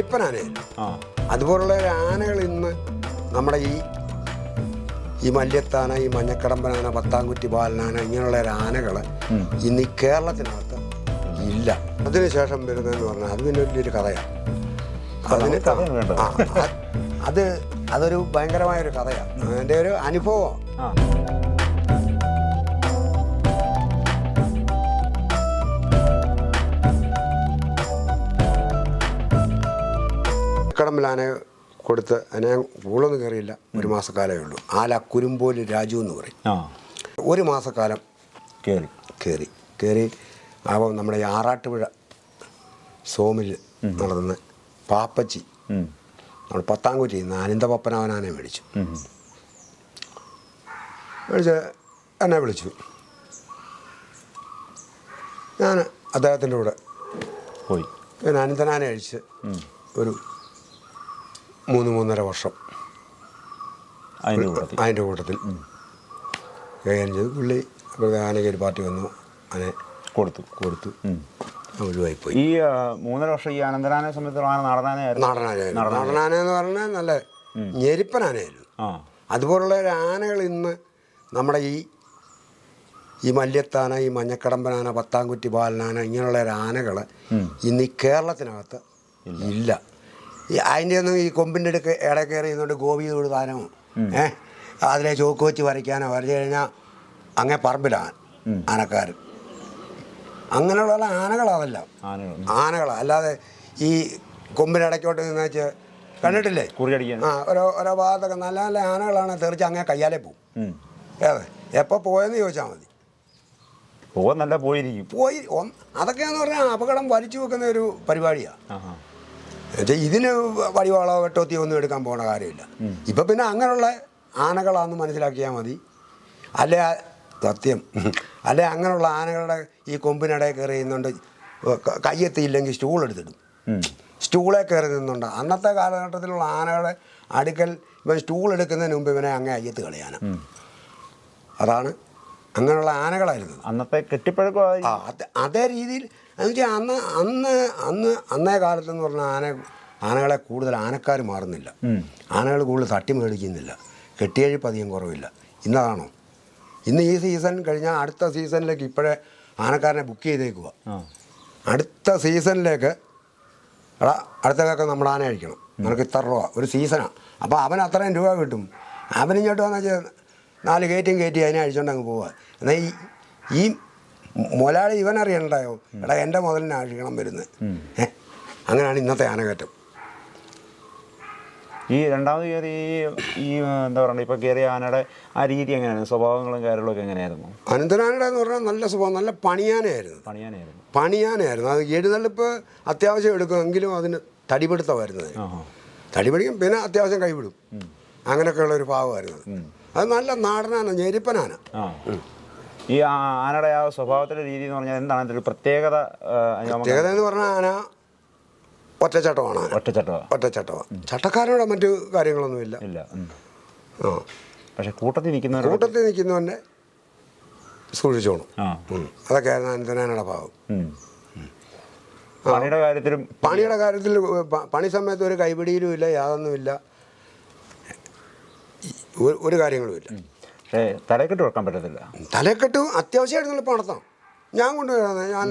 ഞെരിപ്പൻ ആനയല്ല ആ. അതുപോലുള്ള ഒരു ആനകൾ ഇന്ന് നമ്മുടെ ഈ ഈ മല്യത്താന ഈ മഞ്ഞക്കടമ്പനാന പത്താംകുറ്റി ബാലനാന ഇങ്ങനെയുള്ള ഒരു ആനകൾ ഇന്ന് ഈ കേരളത്തിനകത്ത് ഇല്ല. അതിനുശേഷം വരുന്നതെന്ന് പറഞ്ഞാൽ അത് പിന്നെ വലിയൊരു കഥയാണ് അതിന്. ആ, ആ, അത് അതൊരു ഭയങ്കരമായൊരു കഥയാണ് അതിന്റെ ഒരു അനുഭവം. കടമ്പിലാനെ കൊടുത്ത് അതിനെ കൂടുതലൊന്നും കയറിയില്ല. ഒരു മാസക്കാലമേ ഉള്ളൂ. ആല കുരുമ്പോൽ രാജു എന്ന് പറയും. ഒരു മാസക്കാലം കയറി കയറി കയറി അപ്പോൾ നമ്മുടെ ഈ ആറാട്ടുപുഴ സോമിൽ നടന്ന് പാപ്പച്ചി. നമ്മൾ പത്താംകുറ്റി നിന്ന് അനന്ത പപ്പനാവനാനെ മേടിച്ചു. മേടിച്ച് എന്നെ വിളിച്ചു. ഞാൻ അദ്ദേഹത്തിന്റെ കൂടെ പോയി. പിന്നെ അനന്തനാനെ അഴിച്ച് ഒരു മൂന്ന് മൂന്നര വർഷം. അതിന്റെ കൂട്ടത്തിൽ? കൈകാര്യം ചെയ്തു. പുള്ളി ആനയ്ക്ക് ഒരു പാർട്ടി വന്നു. അതിനെ കൊടുത്തു. കൊടുത്തു. ഒഴിവായിപ്പോയി ഈ മൂന്നര വർഷം ഈ അനന്തരാനെ സംബന്ധിച്ചിടത്തോളം നടനാനെന്ന് നടനാനായിരുന്നു എന്ന് പറഞ്ഞാൽ നല്ല ഞെരിപ്പനാനയായിരുന്നു. അതുപോലുള്ള ഒരു ആനകൾ ഇന്ന് നമ്മുടെ ഈ ഈ മല്യത്താന ഈ മഞ്ഞക്കടമ്പനാന പത്താംകുറ്റി ബാലനാന ഇങ്ങനെയുള്ള ഒരു ആനകൾ ഇന്ന് ഈ കേരളത്തിനകത്ത് ഇല്ല. ഈ അതിന്റെ ഒന്നും ഈ കൊമ്പിന്റെ അടുക്ക് ഇട കയറി നിന്നുകൊണ്ട് ഗോപി തൊഴുതാനോ ഏഹ് അതിലെ ചോക്ക് വെച്ച് വരയ്ക്കാനോ വരച്ചു കഴിഞ്ഞാൽ അങ്ങേ പറമ്പിലാണ് ആനക്കാർ. അങ്ങനെയുള്ള ആനകളാവല്ല ആനകളാണ് അല്ലാതെ ഈ കൊമ്പിനിടയ്ക്കോട്ട് നിന്ന് വെച്ച് കണ്ടിട്ടില്ലേ? ആ ഓരോ ഓരോ ഭാഗത്തൊക്കെ നല്ല നല്ല ആനകളാണ് തെറിച്ച് അങ്ങനെ കയ്യാലെ പോവും. അതെ ഏതെ? എപ്പോൾ പോയെന്ന് ചോദിച്ചാൽ മതി. നല്ല പോയിരിക്കും. പോയി അതൊക്കെയാന്ന് പറഞ്ഞാൽ അപകടം വലിച്ചു വെക്കുന്ന ഒരു പരിപാടിയാണ് എന്നുവെച്ചാൽ ഇതിന് വടിവാളോ വെട്ടോത്തിയോ ഒന്നും എടുക്കാൻ പോണ കാര്യമില്ല. ഇപ്പം പിന്നെ അങ്ങനെയുള്ള ആനകളാണെന്ന് മനസ്സിലാക്കിയാൽ മതി. അല്ലെ സത്യം. അല്ലെ അങ്ങനെയുള്ള ആനകളുടെ ഈ കൊമ്പിനിടയിൽ കയറി നിന്നുകൊണ്ട് കയ്യെത്തിയില്ലെങ്കിൽ സ്റ്റൂൾ എടുത്തിടും. സ്റ്റൂളെ കയറി നിന്നുണ്ട്. അന്നത്തെ കാലഘട്ടത്തിലുള്ള ആനകളെ അടുക്കൽ ഇവൻ സ്റ്റൂൾ എടുക്കുന്നതിന് മുമ്പ് ഇവനെ അങ്ങേ അയ്യത്ത് കളയാനാണ് അതാണ് അങ്ങനെയുള്ള ആനകളായിരുന്നു. അന്നത്തെ കെട്ടിപ്പഴക്കം അതേ രീതിയിൽ എന്നുവെച്ചാൽ അന്ന് അന്ന് അന്ന് അന്നേ കാലത്തെന്ന് പറഞ്ഞാൽ ആന ആനകളെ കൂടുതൽ ആനക്കാർ മാറുന്നില്ല. ആനകൾ കൂടുതൽ തട്ടി മേടിക്കുന്നില്ല. കെട്ടിയഴിപ്പ് അധികം കുറവില്ല. ഇന്നതാണോ? ഇന്ന് ഈ സീസൺ കഴിഞ്ഞാൽ അടുത്ത സീസണിലേക്ക് ഇപ്പോഴേ ആനക്കാരനെ ബുക്ക് ചെയ്തേക്കുക അടുത്ത സീസണിലേക്ക് എടാ അടുത്തൊക്കെ നമ്മൾ ആന അഴിക്കണം. നിനക്ക് ഇത്ര രൂപ. ഒരു സീസണാണ് അപ്പോൾ അവൻ അത്രയും രൂപ കിട്ടും. അവനിങ്ങോട്ട് വന്നാൽ നാല് കയറ്റും കയറ്റി അതിനെ അഴിച്ചോണ്ട് അങ്ങ് പോവുക. എന്നാൽ ഈ ഈ മുതലാളി ഇവൻ അറിയണ്ടായോ എടാ എന്റെ മുതലിനെ അഴിക്കണം വരുന്നത് ഏഹ് അങ്ങനെയാണ് ഇന്നത്തെ ആനകയറ്റം. ഈ രണ്ടാമത് കയറി ഈ എന്താ പറയുക ഇപ്പോൾ കയറിയ ആനയുടെ ആ രീതി എങ്ങനെയാണ്? സ്വഭാവങ്ങളും കാര്യങ്ങളൊക്കെ എങ്ങനെയായിരുന്നു? അനന്തനാനയുടെ എന്ന് പറഞ്ഞാൽ നല്ല സ്വഭാവം നല്ല പണിയാനായിരുന്നു പണിയാനായിരുന്നു പണിയാനായിരുന്നു അത് എഴുന്നള്ളിപ്പ് അത്യാവശ്യം എടുക്കുമെങ്കിലും അതിന് തടിപിടുത്തമായിരുന്നു അതിന്. ആഹാ. തടിപിടിക്കും പിന്നെ അത്യാവശ്യം കൈവിടും അങ്ങനെയൊക്കെയുള്ള ഒരു ഭാവമായിരുന്നു അത്. നല്ല നാടനാണ് ഞെരിപ്പനാന. ആ. ഈ ആനയുടെ ആ സ്വഭാവത്തിന്റെ രീതി എന്ന് പറഞ്ഞാൽ എന്താണ്? അതിന്റെ ഒരു പ്രത്യേകത പ്രത്യേകത എന്ന് പറഞ്ഞാൽ ആന ഒറ്റച്ചട്ടമാണ്. ഒറ്റച്ചട്ടമാണ്. ഒറ്റച്ചട്ടമാണ്. ചട്ടക്കാരനോട് മറ്റു കാര്യങ്ങളൊന്നുമില്ല. ഇല്ല. ഇല്ല ആ. പക്ഷെ കൂട്ടത്തിൽ നിൽക്കുന്ന കൂട്ടത്തിൽ നിൽക്കുന്നവന്റെ സൂക്ഷിച്ചോണം. അതൊക്കെയായിരുന്നു അനന്തനാനയുടെ ഭാവം. പണിയുടെ കാര്യത്തിലും പണിയുടെ കാര്യത്തിൽ പണി സമയത്ത് ഒരു കൈപിടിയിലും ഇല്ല യാതൊന്നുമില്ല. ഒരു കാര്യങ്ങളുമില്ല. പക്ഷേ തലക്കെട്ട് വെക്കാൻ പറ്റത്തില്ല. തലക്കെട്ട് അത്യാവശ്യം എഴുന്നള്ളിപ്പ് നടത്താം ഞാൻ കൊണ്ടുവരുന്നത് ഞാൻ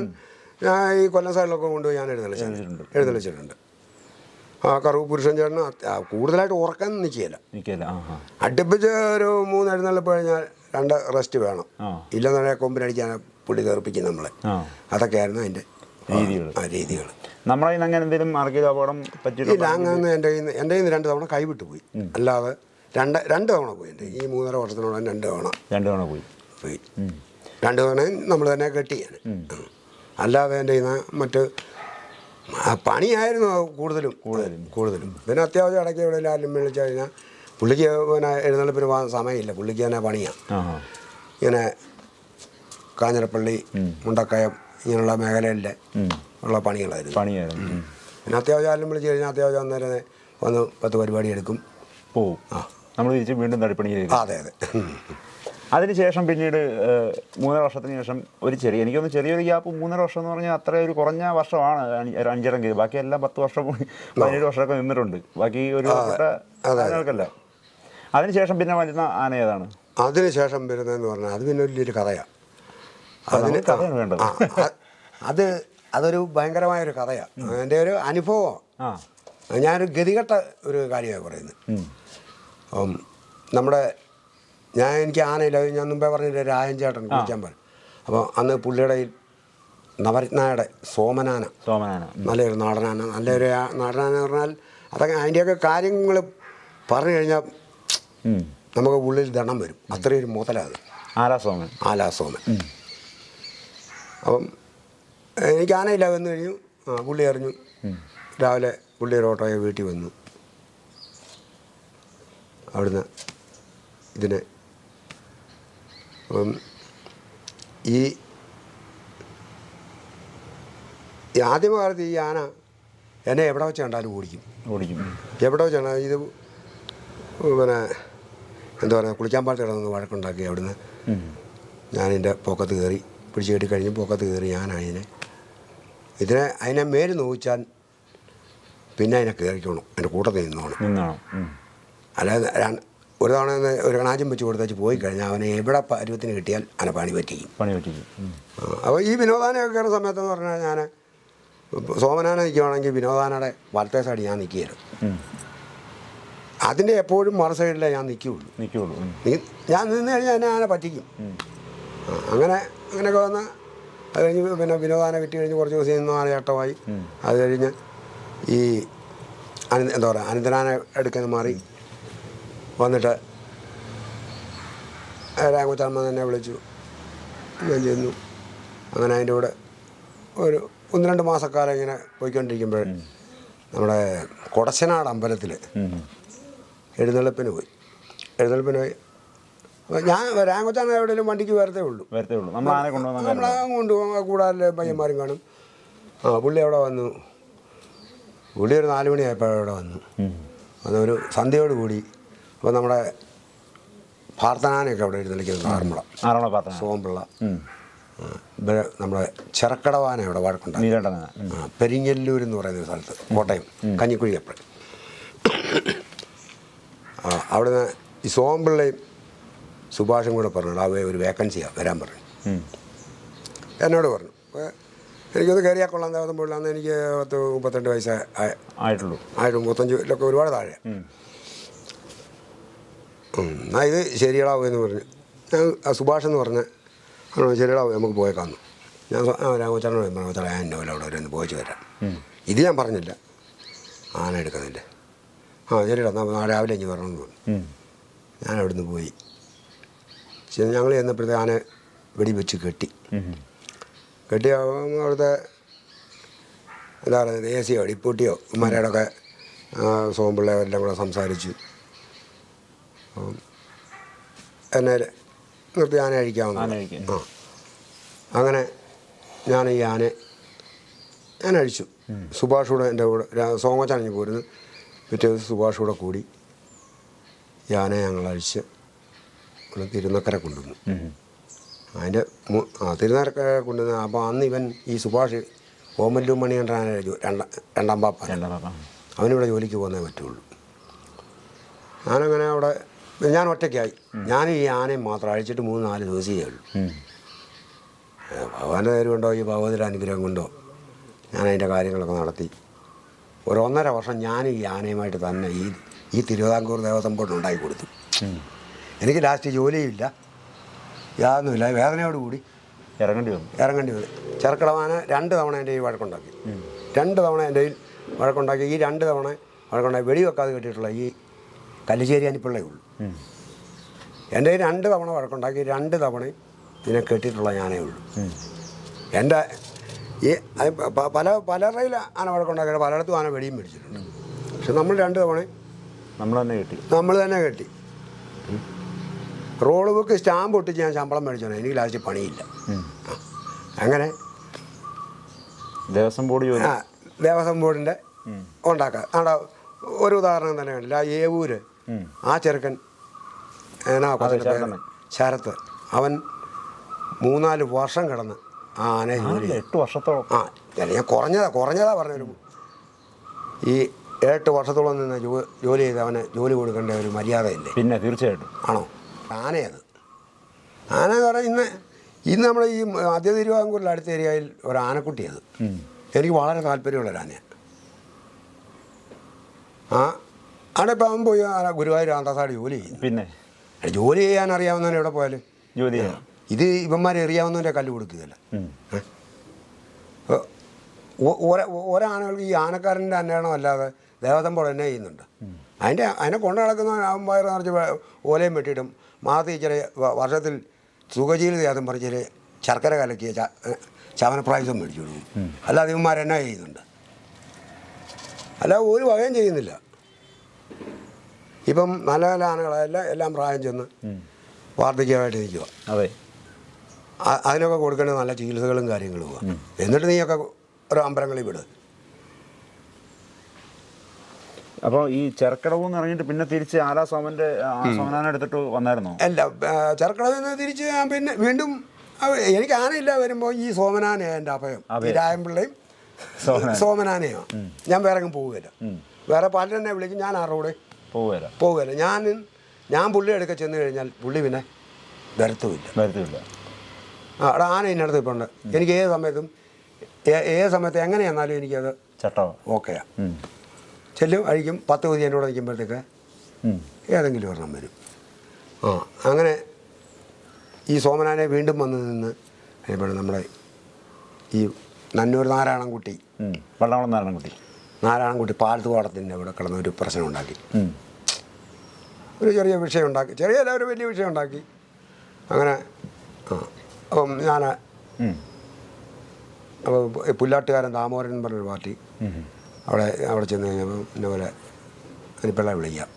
ഞാൻ ഈ കൊല്ലം സൈഡിലൊക്കെ കൊണ്ടുപോയി ഞാൻ എഴുന്നള്ളിച്ചിട്ടുണ്ട്. എഴുന്നള്ളിച്ചിട്ടുണ്ട് ആ കറുവ് പുരുഷൻ ചേട്ടന് കൂടുതലായിട്ട് ഉറക്കം നിൽക്കുകയില്ല. നിൽക്കില്ല അടുപ്പിച്ച് ഒരു മൂന്ന് എഴുന്നള്ളിപ്പ് കഴിഞ്ഞാൽ രണ്ട് റെസ്റ്റ് വേണം. ഇല്ലെന്നുള്ള ഇല്ലെന്നുണ്ടെങ്കിൽ കൊമ്പിനടിക്കാൻ പുള്ളി തെറിപ്പിക്കും നമ്മളെ. അതൊക്കെയായിരുന്നു അതിന്റെ രീതികൾ. ആ രീതികൾ. നമ്മളെ അങ്ങനെ എന്തെങ്കിലും ആർക്കെങ്കിലും അപകടം ഇല്ല അങ്ങനെ എന്റെ കയ്യിൽ നിന്ന് എന്റെ കയ്യിൽ നിന്ന് രണ്ട് തവണ കൈവിട്ട് പോയി അല്ലാതെ രണ്ട് രണ്ട് തവണ പോയി ഈ മൂന്നര വർഷത്തിനോളം രണ്ട് തവണ. രണ്ട് തവണ പോയി. പോയി. രണ്ട് തവണയും നമ്മൾ തന്നെ കെട്ടിയാണ് അല്ലാതെ എന്റെ മറ്റ് പണിയായിരുന്നു കൂടുതലും. കൂടുതലും. കൂടുതലും. പിന്നെ അത്യാവശ്യം ഇടയ്ക്ക് എവിടെ ആരും വിളിച്ചു കഴിഞ്ഞാൽ പുള്ളിക്ക് പിന്നെ എഴുന്നള്ളിപ്പിന് പോകാൻ സമയമില്ല. പുള്ളിക്ക് തന്നെ പണിയാണ് ഇങ്ങനെ കാഞ്ഞിരപ്പള്ളി മുണ്ടക്കയം ഇങ്ങനെയുള്ള മേഖലയിലെ ഉള്ള പണികളായിരുന്നു. പണിയായിരുന്നു. പിന്നെ അത്യാവശ്യം ആരും വിളിച്ചു കഴിഞ്ഞാൽ അത്യാവശ്യം അന്നേരം വന്ന് പത്ത് പരിപാടി എടുക്കും. പോവും. ആ. നമ്മൾ തിരിച്ച് വീണ്ടും തടിപ്പണി ചെയ്തു. അതെ അതെ. അതിനുശേഷം പിന്നീട് മൂന്നര വർഷത്തിന് ശേഷം ഒരു ചെറിയ എനിക്കൊന്ന് ചെറിയൊരു ഗ്യാപ്പ് മൂന്നര വർഷം എന്ന് പറഞ്ഞാൽ അത്ര ഒരു കുറഞ്ഞ വർഷമാണ് ഒരു അഞ്ചിടം കയറി ബാക്കി എല്ലാം പത്ത് വർഷം പതിനേഴ് വർഷമൊക്കെ നിന്നിട്ടുണ്ട്. ബാക്കി ഒരു ആനകൾക്കല്ല അതിനുശേഷം പിന്നെ വരുന്ന ആന ഏതാണ്? അതിനുശേഷം വരുന്നതെന്ന് പറഞ്ഞാൽ അത് പിന്നെ വലിയൊരു കഥയാണ് അതിന് കഥയാണ് വേണ്ടത്. അത് അതൊരു ഭയങ്കരമായൊരു കഥയാണ് എന്റെ ഒരു അനുഭവം. ഞാനൊരു ഗതികെട്ട ഒരു കാര്യമാണ് പറയുന്നത്. നമ്മുടെ ഞാൻ എനിക്ക് ആനയില്ല ഞാൻ മുമ്പേ പറഞ്ഞില്ല രായൻ ചേട്ടൻ കുളിക്കാൻ പറയും അപ്പോൾ അന്ന് പുള്ളിയുടെ നവരത്നയുടെ സോമനാന. സോമനാന. നല്ലൊരു നാടനാന നല്ലൊരു നാടനാന എന്ന് പറഞ്ഞാൽ അതൊക്കെ അതിന്റെയൊക്കെ കാര്യങ്ങൾ പറഞ്ഞു കഴിഞ്ഞാൽ. നമുക്ക് ഉള്ളിൽ ദണം വരും. അത്രയൊരു മുതലത് മുതലാത് സോമൻ. ആലാസോമൻ അപ്പം എനിക്ക് ആനയില്ല വന്നു കഴിഞ്ഞു. ആ പുള്ളി അറിഞ്ഞു. രാവിലെ പുള്ളിയൊരു ഒരു ഓട്ടോയെ വീട്ടിൽ വന്നു. അവിടുന്ന് ഇതിനെ. അപ്പം ഈ ആദ്യമകാലത്ത് ഈ ആന എന്നെ എവിടെ വെച്ച് കണ്ടാലും ഓടിക്കും. ഓടിക്കും. എവിടെ എവിടെ വെച്ചാണ് ഇത് പിന്നെ എന്താ പറയുക കുളിക്കാൻ പാട്ട് കിടന്ന് വഴക്കുണ്ടാക്കി അവിടുന്ന്. ഞാനിന്റെ പൊക്കത്ത് കയറി പിടിച്ചു കെട്ടി കഴിഞ്ഞ് പൊക്കത്ത് കയറി ഞാൻ അതിനെ ഇതിനെ അതിനെ മേൽ നോവിച്ചാൽ പിന്നെ അതിനെ കയറിക്കോണം എന്റെ കൂട്ടത്തിൽ നിന്നോണം. അല്ലാതെ ഒരു തവണ ഒരു കണാജം വെച്ച് കൊടുത്തേച്ച് പോയി കഴിഞ്ഞാൽ അവനെ എവിടെ പരുവത്തിന് കിട്ടിയാൽ അവനെ പണി പറ്റിക്കും. പണി പറ്റിക്കും. അപ്പോൾ ഈ വിനോദാനയൊക്കെ കയറുന്ന സമയത്തെന്ന് പറഞ്ഞാൽ ഞാൻ സോമനാന നിൽക്കുവാണെങ്കിൽ വിനോദാനയുടെ വലത്തെ സൈഡ് ഞാൻ നിൽക്കുകയായിരുന്നു. അതിന്റെ എപ്പോഴും മറു സൈഡിലേ ഞാൻ നിൽക്കുകയുള്ളൂ നിൽക്കുകയുള്ളൂ ഞാൻ നിന്ന് കഴിഞ്ഞാൽ എന്നെ ആനെ പറ്റിക്കും. അങ്ങനെ അങ്ങനെയൊക്കെ വന്ന് അത് കഴിഞ്ഞ് പിന്നെ വിനോദാന വിറ്റ് കഴിഞ്ഞ് കുറച്ച് ദിവസം നിന്ന് ആനയാട്ടമായി. അത് കഴിഞ്ഞ് ഈ അനന്ത എന്താ പറയുക അനന്തനാന എടുക്കുന്ന മാറി വന്നിട്ട് രാഘവച്ചമ്മ തന്നെ വിളിച്ചു. ഞാൻ ചെന്നു. അങ്ങനെ അതിന്റെ കൂടെ ഒരു ഒന്ന് രണ്ട് മാസക്കാലം ഇങ്ങനെ പോയിക്കൊണ്ടിരിക്കുമ്പോൾ നമ്മുടെ കൊടശനാട് അമ്പലത്തിൽ. എഴുന്നള്ളിപ്പിന് പോയി. എഴുന്നള്ളിപ്പിന് പോയി. ഞാൻ രാഘവച്ചാണ് എവിടെയെങ്കിലും വണ്ടിക്ക് വരത്തേ ഉള്ളൂ. വരത്തേ ഉള്ളൂ. നമ്മൾ കൂടാതെ പയ്യന്മാരും കാണും. ആ പുള്ളി അവിടെ വന്നു. പുള്ളി ഒരു നാല് മണിയായപ്പോൾ അവിടെ വന്നു അതൊരു സന്ധ്യയോട് കൂടി അപ്പോൾ നമ്മുടെ പാർത്തനാനൊക്കെ അവിടെ എഴുന്നള്ളിക്കുന്നത് ആറന്മുള. ആറന്മുള പാർത്തന സോമ്പിള്ള ഇവർ നമ്മുടെ ചെറക്കടവാന ഇവിടെ വഴക്കുണ്ടായിരുന്നു പെരിങ്ങല്ലൂർ എന്ന് പറയുന്ന സ്ഥലത്ത് കോട്ടയം കഞ്ഞിക്കുഴി അപ്പുറം ആ അവിടുന്ന് ഈ സോമ്പിള്ളയും സുഭാഷും കൂടെ പറഞ്ഞു അവയെ ഒരു വേക്കൻസിയാണ് വരാൻ പറഞ്ഞു. എന്നോട് പറഞ്ഞു. എനിക്കൊന്ന് കയറിയാൽ കൊള്ളാം ദേവതം പോയില്ലാന്ന് എനിക്ക് പത്ത് മുപ്പത്തിരണ്ട് വയസ്സേ ആയിട്ടുള്ളൂ. ആയിട്ടുള്ളൂ മുപ്പത്തഞ്ച് ഒക്കെ ഒരുപാട് താഴെ. ഉം. ഉം, എന്നാ ഇത് ശരിയടാവും എന്ന് പറഞ്ഞു. ഞാൻ ആ സുഭാഷ് എന്ന് പറഞ്ഞ ശരിയടാവും നമുക്ക് പോയേക്കാന്നു ഞാൻ രാഘവച്ചാറിനോട് രാമചന്ദ്രൻ ഞാൻ ഇന്നോലെ അവിടെ വരെ ഒന്ന് പോയിച്ച് വരാം. ഇത് ഞാൻ പറഞ്ഞില്ല. ആന എടുക്കുന്നില്ല. ആ ശരിയടാ എന്നാൽ നാളെ രാവിലെ ഇഞ്ഞ് വരണമെന്ന് പറഞ്ഞു. ഞാൻ അവിടുന്ന് പോയി. ഞങ്ങൾ ചെന്നപ്പോഴത്തെ ആന വെടി വെച്ച് കെട്ടി കെട്ടി അവിടുത്തെ എന്താ പറയുന്നത് എ സിയോ ഡിപ്പൂട്ടിയോ ഉമ്മാരോടൊക്കെ സോമ്പിള്ളവരെല്ലാം കൂടെ സംസാരിച്ചു അപ്പം എന്നെ നിർത്തി ആന അഴിക്കാവുന്ന ആ. അങ്ങനെ ഞാൻ ഈ ആന ഞാൻ അഴിച്ചു. സുഭാഷ് കൂടെ എന്റെ കൂടെ സോമച്ചാണ് പോരുന്നു. പിറ്റേ ദിവസം സുഭാഷ് കൂടെ കൂടി ഈ ആനയെ ഞങ്ങൾ അഴിച്ച് തിരുനക്കര കൊണ്ടുവന്നു. അതിന്റെ ആ തിരുനക്കര കൊണ്ടുവന്ന് അപ്പോൾ അന്ന് ഇവൻ ഈ സുഭാഷ് ഓമല്ലു മണി രണ്ടാം രണ്ടാം പാപ്പ. അവനിവിടെ ജോലിക്ക് പോകുന്നേ പറ്റുള്ളൂ. ഞാനങ്ങനെ അവിടെ ഞാൻ ഒറ്റയ്ക്കായി. ഞാൻ ഈ ആനയും മാത്രം അഴിച്ചിട്ട് മൂന്ന് നാല് ദിവസമേ ഉള്ളൂ. ഭഗവാന്റെ കാര്യം കൊണ്ടോ ഈ ഭഗവതിയുടെ അനുഗ്രഹം കൊണ്ടോ ഞാൻ അതിന്റെ കാര്യങ്ങളൊക്കെ നടത്തി. ഒരു ഒന്നര വർഷം ഞാൻ ഈ ആനയുമായിട്ട് തന്നെ ഈ ഈ തിരുവിതാംകൂർ ദേവസ്വം ബോർഡ് ഉണ്ടാക്കി കൊടുത്തു. എനിക്ക് ലാസ്റ്റ് ജോലിയുമില്ല യാതൊന്നുമില്ല. വേദനയോട് കൂടി ഇറങ്ങേണ്ടി വന്നു. ഇറങ്ങേണ്ടി വന്നു. ചെറുക്കളവാന രണ്ട് തവണ എന്റെ ഈ വഴക്കുണ്ടാക്കി. രണ്ട് തവണ എന്റെ ഈ വഴക്കുണ്ടാക്കി. ഈ രണ്ട് തവണ വഴക്കുണ്ടാക്കി. വെടിവെക്കാതെ കെട്ടിയിട്ടുള്ള ഈ കല്ലിശ്ശേരി അനിപ്പിള്ളേ ഉള്ളൂ. എന്റെ രണ്ട് തവണ വഴക്കുണ്ടാക്കി രണ്ട് തവണ ഇതിനെ കെട്ടിയിട്ടുള്ള ഞാനേ ഉള്ളൂ. എന്റെ ഈ പല പലരുടെയിൽ ആന വഴക്കുണ്ടാക്കിയിട്ട് പലയിടത്തും ആന വെടിയും മേടിച്ചിട്ടുണ്ട് പക്ഷെ നമ്മൾ രണ്ട് തവണ നമ്മൾ തന്നെ കെട്ടി. നമ്മൾ തന്നെ കെട്ടി. റോൾ ബുക്ക് സ്റ്റാമ്പ് ഒട്ടിച്ച് ഞാൻ ശമ്പളം മേടിച്ചു എനിക്ക് ലാസ്റ്റ് പണിയില്ല. അങ്ങനെ ദേവസ്വം ബോർഡ് ആ ദേവസ്വം ബോർഡിന്റെ. ഉണ്ടാക്കുക അവിടെ ഒരു ഉദാഹരണം തന്നെ കണ്ടില്ല. ആ ഏവൂര് ആ ചെറുക്കൻ പേര്. ചെറുക്കൻ. ശരത്ത് അവൻ മൂന്നാൽ വർഷം കിടന്ന് ആ ആന ജോലി എട്ട് വർഷത്തോളം. ആ ഞാൻ കുറഞ്ഞതാ കുറഞ്ഞതാ പറഞ്ഞൊരു ഈ എട്ട് വർഷത്തോളം നിന്ന് ജോലി ചെയ്ത് അവന് ജോലി കൊടുക്കേണ്ട ഒരു മര്യാദയില്ലേ? പിന്നെ തീർച്ചയായിട്ടും. ആണോ? ആനയത്. ആന എന്ന് പറഞ്ഞാൽ ഇന്ന് ഇന്ന് നമ്മുടെ ഈ മധ്യ തിരുവിതാംകൂറിൽ അടുത്ത ഏരിയയിൽ ഒരു ആനക്കുട്ടിയത്. എനിക്ക് വളരെ താല്പര്യമുള്ള ഒരു ആനയാണ് ആ അവിടെ ഇപ്പം അവൻ പോയി ആ ഗുരുവായൂർ ആന്താസാട് ജോലി ചെയ്യുന്നു പിന്നെ? അല്ല, ജോലി ചെയ്യാൻ അറിയാവുന്നവൻ എവിടെ പോയാലും. ജോലി ചെയ്യാം. ഇത് ഇവന്മാരെ എറിയാവുന്നവന്റെ കല്ല് കൊടുക്കുകയല്ല. ഒരാനകൾക്ക് ഈ ആനക്കാരന്റെ അന്വേഷണം അല്ലാതെ ദേവതം പോലെ തന്നെ ചെയ്യുന്നുണ്ട്. അതിന്റെ അതിനെ കൊണ്ടു നടക്കുന്ന വയറ് നിറച്ച് ഓലയും വെട്ടിയിട്ടും മാത്രം ഇച്ചിരി വ- വർഷത്തിൽ സുഖജീവിത യാതും പറിച്ചിരി ശർക്കര കലക്കിയ ചവനപ്രായസം മേടിച്ചു കൊടുക്കും. അല്ലാതെ ഇവന്മാരെന്നാ ചെയ്യുന്നുണ്ട്? അല്ല ഒരു വകയും ചെയ്യുന്നില്ല. ഇപ്പം നല്ല നല്ല ആനകളെല്ലാം എല്ലാം പ്രായം ചെന്ന് വാർദ്ധക്യമായിട്ട് നിൽക്കുക അതെ. അതിനൊക്കെ കൊടുക്കേണ്ട നല്ല ചികിത്സകളും കാര്യങ്ങളും എന്നിട്ട് നീയൊക്കെ ഒരു അമ്പലങ്ങളിൽ വിട്. അപ്പോൾ ഈ ചെറുക്കടവ് എന്ന് ഇറങ്ങിയിട്ട് പിന്നെ തിരിച്ച് ആലാ സോമനാനെ എടുത്തിട്ട് വന്നായിരുന്നു? അല്ല ചെറുക്കടവ് നിന്ന് തിരിച്ച് ഞാൻ പിന്നെ വീണ്ടും എനിക്ക് ആനയില്ല വരുമ്പോൾ ഈ സോമനാനയാണ് എന്റെ അഭയം. ഈ. രായമ്പിള്ളയും. സോമനാനയോ. ഞാൻ വേറെ പോവുകയല്ല. പോവുകയില്ല വേറെ പലരെന്നെ വിളിക്കും ഞാൻ ആരുടെ കൂടെ? പോവുകയില്ല പോവുകയില്ല ഞാൻ ഞാൻ പുള്ളി എടുക്ക ചെന്ന് കഴിഞ്ഞാൽ പുള്ളി പിന്നെ വരത്തുമില്ല. വരത്തുമില്ല. ആ അവിടെ ആന ഇന്നടത്ത് ഇപ്പോൾ ഉണ്ട് എനിക്ക് ഏത് സമയത്തും ഏത് സമയത്ത് എങ്ങനെ ചെന്നാലും എനിക്കത് ചട്ടോ ഓക്കെയാണ് ചെല്ലും അഴിക്കും പത്ത് പതി എന്നോട് നിൽക്കുമ്പോഴത്തേക്ക് ഏതെങ്കിലും ഒരെണ്ണം വരും. ആ അങ്ങനെ ഈ സോമനാനെ വീണ്ടും വന്ന് നിന്ന് ഇവിടെ നമ്മുടെ ഈ നന്നൂർ നാരായണൻകുട്ടി. വള്ളവളം നാരായണൻകുട്ടി. നാരായണൻകുട്ടി പാലത്തുപാടത്തിന്റെ പാടത്തിന്റെ അവിടെ കിടന്ന ഒരു പ്രശ്നം ഉണ്ടാക്കി. ഒരു ചെറിയ വിഷയം ഉണ്ടാക്കി. ചെറിയ ഒരു വലിയ വിഷയം ഉണ്ടാക്കി. അങ്ങനെ ആ അപ്പം ഞാൻ. അപ്പോൾ പുല്ലാട്ടുകാരൻ ദാമോദരൻ എന്ന് പറഞ്ഞൊരു പാർട്ടി അവിടെ അവിടെ ചെന്ന് കഴിഞ്ഞപ്പോൾ പിന്നെ പോലെ അനിപ്പിള്ള വിളിക്കാം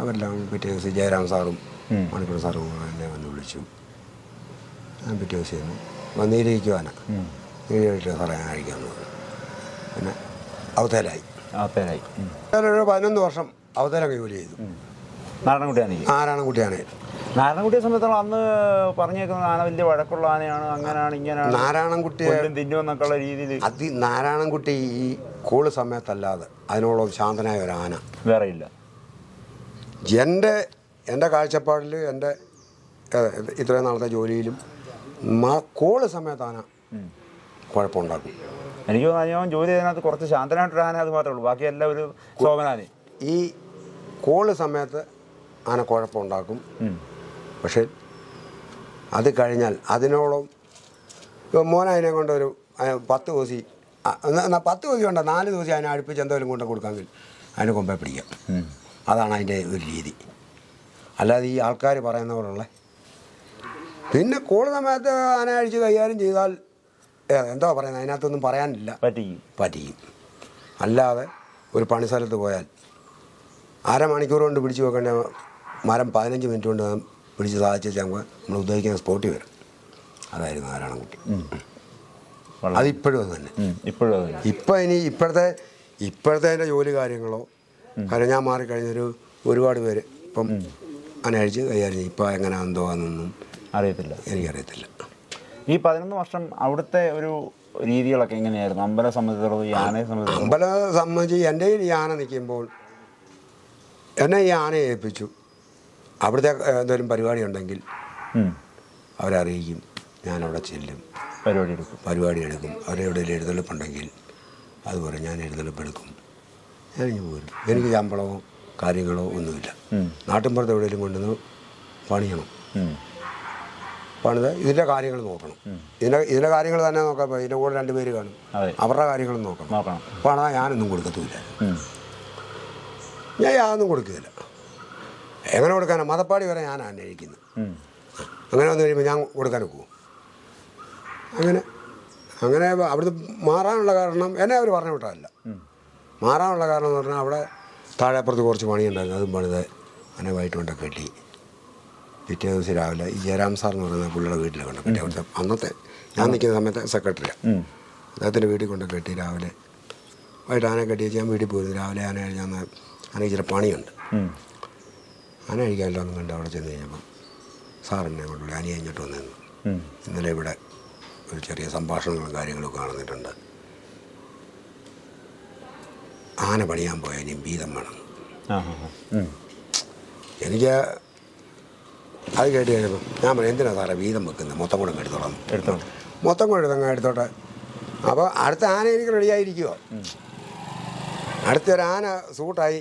അവരെല്ലാം പിറ്റേ ദിവസം ജയരാം സാറും. മണിപ്പിള്ള സാറും എന്നെ വന്ന് വിളിച്ചു. ഞാൻ പിറ്റേ ദിവസം വന്നിരിക്കുവാനാണ്. നീരിട്ട് സാറേ ഞാൻ കഴിക്കാമെന്ന് പറഞ്ഞു പിന്നെ അവതേലായി പേരായി ഞാനൊരു പതിനൊന്ന് വർഷം അവതേലൊക്കെ ജോലി ചെയ്തു. നാരായണൻകുട്ടിയാണ് ഈ. നാരായണൻകുട്ടിയാണ്. നാരായണൻകുട്ടിയെ സംബന്ധിച്ചോളം അന്ന് പറഞ്ഞേക്കുന്ന ആന വലിയ വഴക്കുള്ള ആനയാണ് അങ്ങനെയാണ് ഇങ്ങനെയാണ്. നാരായണൻകുട്ടിയെ കൊല്ലും തിന്നുമെന്നൊക്കെയുള്ള രീതിയിൽ അതി നാരായണൻകുട്ടി ഈ കൂൾ സമയത്തല്ലാതെ അതിനോളം ശാന്തനായ ഒരു ആന. വേറെ ഇല്ല. എന്റെ എന്റെ കാഴ്ചപ്പാടിൽ എന്റെ ഇത്രയും നാളത്തെ ജോലിയിലും കോൾ സമയത്താണ് കുഴപ്പമുണ്ടാക്കും. എനിക്ക് തോന്നുന്നു ഞാൻ ജോലി ചെയ്തതിനകത്ത് കുറച്ച് ശാന്തനായിട്ടൊരു ആന അത് മാത്രമേ ഉള്ളൂ. ബാക്കി എല്ലാം ഒരു ശോഭനാന് ഈ കോൾ സമയത്ത് ആന കുഴപ്പമുണ്ടാക്കും. പക്ഷെ അത് കഴിഞ്ഞാൽ അതിനോളം ഇപ്പം മോൻ അതിനെ കൊണ്ടൊരു പത്ത് എന്നാൽ പത്ത് കോസി ഉണ്ട് നാല് കോസി അതിനെ അടുപ്പിച്ച് എന്തെങ്കിലും കൊണ്ട് കൊടുക്കാമെങ്കിൽ അതിനെ കൊമ്പേ പിടിക്കാം. അതാണ് അതിന്റെ ഒരു രീതി. അല്ലാതെ ഈ ആൾക്കാർ പറയുന്ന പോലുള്ള. പിന്നെ കോൾ സമയത്ത് ആന അഴിച്ച് കൈകാര്യം ചെയ്താൽ എന്താ പറയുന്നത്? അതിനകത്തൊന്നും പറയാനില്ല. പറ്റിക്കും. പറ്റിയും അല്ലാതെ ഒരു പണിസ്ഥലത്ത് പോയാൽ അരമണിക്കൂർ കൊണ്ട് പിടിച്ചു വെക്കേണ്ട മരം പതിനഞ്ച് മിനിറ്റ് കൊണ്ട് പിടിച്ച് സാധിച്ചു വെച്ചാൽ നമ്മൾ ഉദ്ദേശിക്കുന്ന സ്പോട്ടിൽ വരും. അതായിരുന്നു ആരാണ് കുട്ടി. അതിപ്പോഴും അത് തന്നെ. ഇപ്പോഴും ഇപ്പം ഇനി ഇപ്പോഴത്തെ ഇപ്പോഴത്തെ എന്റെ ജോലി കാര്യങ്ങളോ കാരണം ഞാൻ മാറിക്കഴിഞ്ഞൊരു ഒരുപാട് പേര് ഇപ്പം അനഴിച്ച് കൈകാര്യം ഇപ്പം എങ്ങനെ എന്തോ എന്നൊന്നും അറിയത്തില്ല. എനിക്കറിയത്തില്ല. ഈ പതിനൊന്ന് വർഷം അവിടുത്തെ ഒരു രീതികളൊക്കെ എങ്ങനെയായിരുന്നു? അമ്പലം സംബന്ധിച്ചിടത്തോളം ഈ ആനയെ സംബന്ധിച്ചിടത്തോളം. അമ്പലം സംബന്ധിച്ച് എന്റെ ഈ ആന നിൽക്കുമ്പോൾ എന്നെ ഈ ആനയെ ഏൽപ്പിച്ചു. അവിടുത്തെ എന്തെങ്കിലും പരിപാടി ഉണ്ടെങ്കിൽ അവരറിയിക്കും. ഞാനവിടെ ചെല്ലും. പരിപാടി എടുക്കും പരിപാടി എടുക്കും അവരെവിടെയെങ്കിലും എഴുന്നള്ളിപ്പുണ്ടെങ്കിൽ അതുപോലെ ഞാൻ എഴുന്നള്ളിപ്പ് എടുക്കും ഞാൻ ഇങ്ങനെ പോരും. എനിക്ക് ശമ്പളമോ കാര്യങ്ങളോ ഒന്നുമില്ല. നാട്ടിൻപുറത്ത് എവിടെയെങ്കിലും കൊണ്ടുവന്ന് പണിയണം. പണിത് ഇതിന്റെ കാര്യങ്ങൾ നോക്കണം. ഇതിന്റെ ഇതിന്റെ കാര്യങ്ങൾ തന്നെ നോക്കാം ഇപ്പോൾ ഇതിന്റെ കൂടെ രണ്ട് പേര് കാണും അവരുടെ കാര്യങ്ങളും നോക്കണം. പണം ഞാനൊന്നും കൊടുക്കത്തുമില്ല. ഉം. ഞാൻ യാതൊന്നും കൊടുക്കുകയില്ല. എങ്ങനെ കൊടുക്കാനാണ് മതപ്പാടി വരെ ഞാൻ അന്വേഷിക്കുന്നത് ഉം. അങ്ങനെ വന്നു കഴിയുമ്പോൾ ഞാൻ കൊടുക്കാൻ പോകും അങ്ങനെ അങ്ങനെ അവിടുന്ന് മാറാനുള്ള കാരണം എന്നെ അവർ പറഞ്ഞു വിട്ടതല്ല. മാറാനുള്ള കാരണം എന്ന് പറഞ്ഞാൽ അവിടെ താഴെപ്പുറത്ത് കുറച്ച് പണിയുണ്ടായിരുന്നു. അതും പണിത് അങ്ങനെ വൈകിട്ട് കൊണ്ടൊക്കെ കെട്ടി. പിറ്റേ ദിവസം രാവിലെ ഈ ജയരാം സാർ എന്ന് പറയുന്ന പുള്ളിയുടെ വീട്ടിൽ കൊണ്ട്. കെട്ടി അവിടുത്തെ അന്നത്തെ ഞാൻ നിൽക്കുന്ന സമയത്ത് സെക്രട്ടറിയാണ്. അദ്ദേഹത്തിന്റെ വീട്ടിൽ കൊണ്ട് കെട്ടി രാവിലെ വൈകിട്ട് ആനെ കെട്ടി വെച്ച് ഞാൻ വീട്ടിൽ പോയിരുന്നു. രാവിലെ ആന കഴിഞ്ഞാൽ ആന ഇച്ചിരി പണിയുണ്ട്. ആന കഴിക്കാമല്ലോ ഒന്നും കണ്ട് അവിടെ ചെന്ന് കഴിഞ്ഞപ്പം സാറിനെ കൊണ്ട് വിളി അനിയ ഇങ്ങോട്ട് വന്നിരുന്നു ഇന്നലെ ഇവിടെ ഒരു ചെറിയ സംഭാഷണങ്ങളും കാര്യങ്ങളും കാണുന്നിട്ടുണ്ട് ആന പണിയാൻ പോയാൽ ഇനിയും വീതം വേണം. എനിക്ക് അത് കേട്ട് കഴിഞ്ഞപ്പം ഞാൻ പറഞ്ഞു എന്തിനാ സാറേ വീതം വെക്കുന്നത്? മൊത്തം കൂടെ എടുത്തോളാം എടുത്തോളാം. എടുത്തോ. മൊത്തം കൂടെ എടുത്തങ്ങ് എടുത്തോട്ടെ. അപ്പോൾ അടുത്ത ആന എനിക്ക് റെഡിയായിരിക്കുമോ അടുത്തൊരു ആന സൂട്ടായി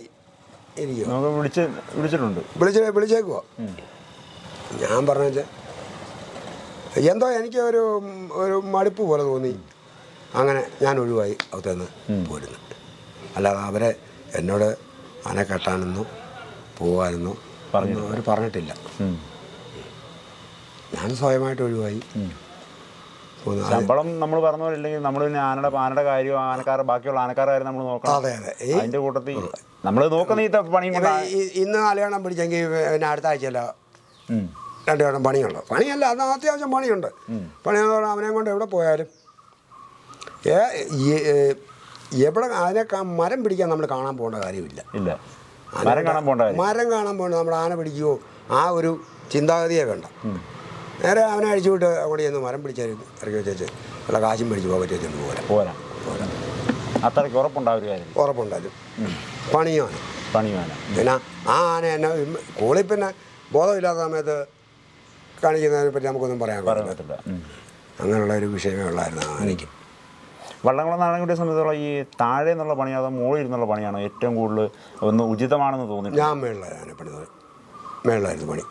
ഇരിക്കുമോ വിളിച്ച് വിളിച്ചിട്ടുണ്ട്. വിളിച്ച് വിളിച്ചേക്കുവോ? ഞാൻ പറഞ്ഞ എന്തോ എനിക്ക് ഒരു ഒരു മടുപ്പ് പോലെ തോന്നി. അങ്ങനെ ഞാൻ ഒഴിവായി അകത്തുനിന്ന് പോരുന്നു. അല്ലാതെ അവരെ എന്നോട് ആന കെട്ടാനെന്നോ പോകാനെന്നോ അവർ പറഞ്ഞിട്ടില്ല. ഞാൻ സ്വയമായിട്ട് ഒഴിവായി. ശമ്പളം നമ്മൾ പറഞ്ഞ പോലെ ഇല്ലെങ്കിൽ നമ്മൾ പിന്നെ ആനയുടെ ആനയുടെ കാര്യം ആനക്കാരുടെ ബാക്കിയുള്ള ആനക്കാരുടെ കാര്യം നമ്മൾ നോക്കണം. അതെ അതെ. അതിന്റെ കൂട്ടത്തിൽ നമ്മൾ നോക്കുന്ന ഈ കൊണ്ട് ഇന്ന് നാലുകണം പിടിച്ചെങ്കിൽ പിന്നെ അടുത്ത ആഴ്ചയല്ല. രണ്ടു കണം പണിയുള്ളൂ. പണിയല്ല അത് അത്യാവശ്യം പണിയുണ്ട്. പണിയെന്ന് പറഞ്ഞാൽ അവനെ കൊണ്ട് എവിടെ പോയാലും. എവിടെ അതിനെ മരം പിടിക്കാൻ നമ്മൾ കാണാൻ പോകേണ്ട കാര്യമില്ല. ഇല്ല. മരം കാണാൻ പോകേണ്ട മരം കാണാൻ പോകണ്ട നമ്മൾ ആന പിടിക്കുവോ? ആ ഒരു ചിന്താഗതിയെ വേണ്ട. നേരെ അവനെ അഴിച്ചു വിട്ട് അവിടെ ചെന്ന് മരം പിടിച്ച് ഇറക്കി വെച്ചേച്ച്. ഉള്ള കാശും മേടിച്ച് പോകാൻ പറ്റിയ പോരാ. പോരാ. അത്രയ്ക്ക് ഉറപ്പുണ്ടാവും ഉറപ്പുണ്ടാവും പണിയുമാണ്. പണിയുമാണ്. പണിയാണ് പണി പിന്നെ ആ ആന എന്നെ കൂളി പിന്നെ ബോധമില്ലാത്ത സമയത്ത് കാണിക്കുന്നതിനെ പറ്റി നമുക്കൊന്നും പറയാൻ പറ്റത്തില്ല അങ്ങനെയുള്ള ഒരു വിഷയമേ ഉള്ളായിരുന്നു ആനയ്ക്ക്. വള്ളംകുളം നാരായണക്കുട്ടിയെ സംബന്ധിച്ചുള്ള ഈ താഴെ എന്നുള്ള പണി അതോ മുകളിൽ നിന്നുള്ള പണിയാണോ ഏറ്റവും കൂടുതൽ ഒന്ന് ഉചിതമാണെന്ന് തോന്നി ഞാൻ മേളിലായിരുന്നു പണിത് മേളിലായിരുന്നു പണി.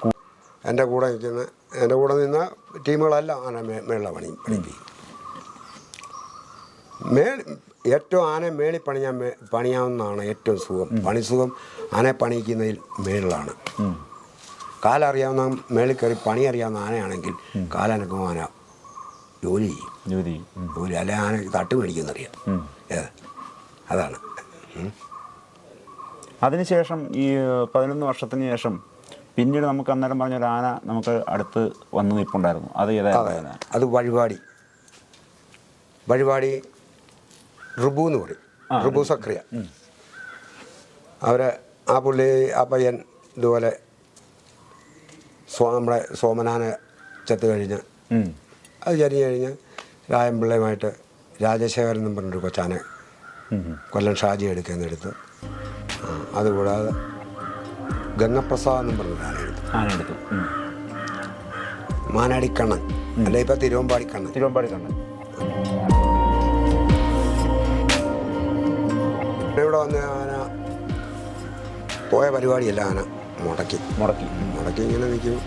എന്റെ കൂടെ നിൽക്കുന്ന എന്റെ കൂടെ നിന്ന ടീമുകളെല്ലാം ആന മേ- മേളിലാണ് പണി പണിപ്പിക്കും മേളി ഏറ്റവും ആന മേളി പണിയാൻ മേ- പണിയാവുന്നതാണ് ഏറ്റവും സുഖം. പണി സുഖം ആനയെ പണിയിക്കുന്നതിൽ മേളിലാണ്. കാലറിയാവുന്ന മേളിൽ കയറി പണി അറിയാവുന്ന ആനയാണെങ്കിൽ കാലനക്കും ആന ജോലി ചെയ്യും. ജോലി. ജോലി അല്ലെ ആന തട്ട് മേടിക്കുന്നറിയാം. അതാണ്. അതിനുശേഷം ഈ പതിനൊന്ന് വർഷത്തിന് ശേഷം പിന്നീട് നമുക്ക് അന്നേരം പറഞ്ഞ ഒരു ആന നമുക്ക് അടുത്ത് വന്ന് നിൽപ്പുണ്ടായിരുന്നു. അത് ഏതായിരുന്നു അത്. വഴിപാടി. വഴിപാടി റുബു എന്ന് പറയും. റുബു സക്രിയ. അവരെ ആ പുള്ളി ആ പയ്യൻ ഇതുപോലെ സോ നമ്മുടെ സോമനാന ചത്തു കഴിഞ്ഞ്. അത് ചരി കഴിഞ്ഞ് രായമ്പിള്ളയുമായിട്ട് രാജശേഖരൻ എന്നും പറഞ്ഞൊരു കൊച്ചാനെ. കൊല്ലം ഷാജി എടുക്കുന്നെടുത്ത് അതുകൂടാതെ ഗംഗപ്രസാദ് എന്ന് പറഞ്ഞ ആന എടുത്തു. മാനാടിക്കണ്ണൻ. അല്ലെ ഇപ്പം തിരുവമ്പാടിക്കണ്ണൻ. തിരുവമ്പാടി കണ്ട് ഇവിടെ വന്ന് ആന പോയ പരിപാടിയല്ല ആന മുടക്കി. മുടക്കി. മുടക്കി ഇങ്ങനെ നിൽക്കും.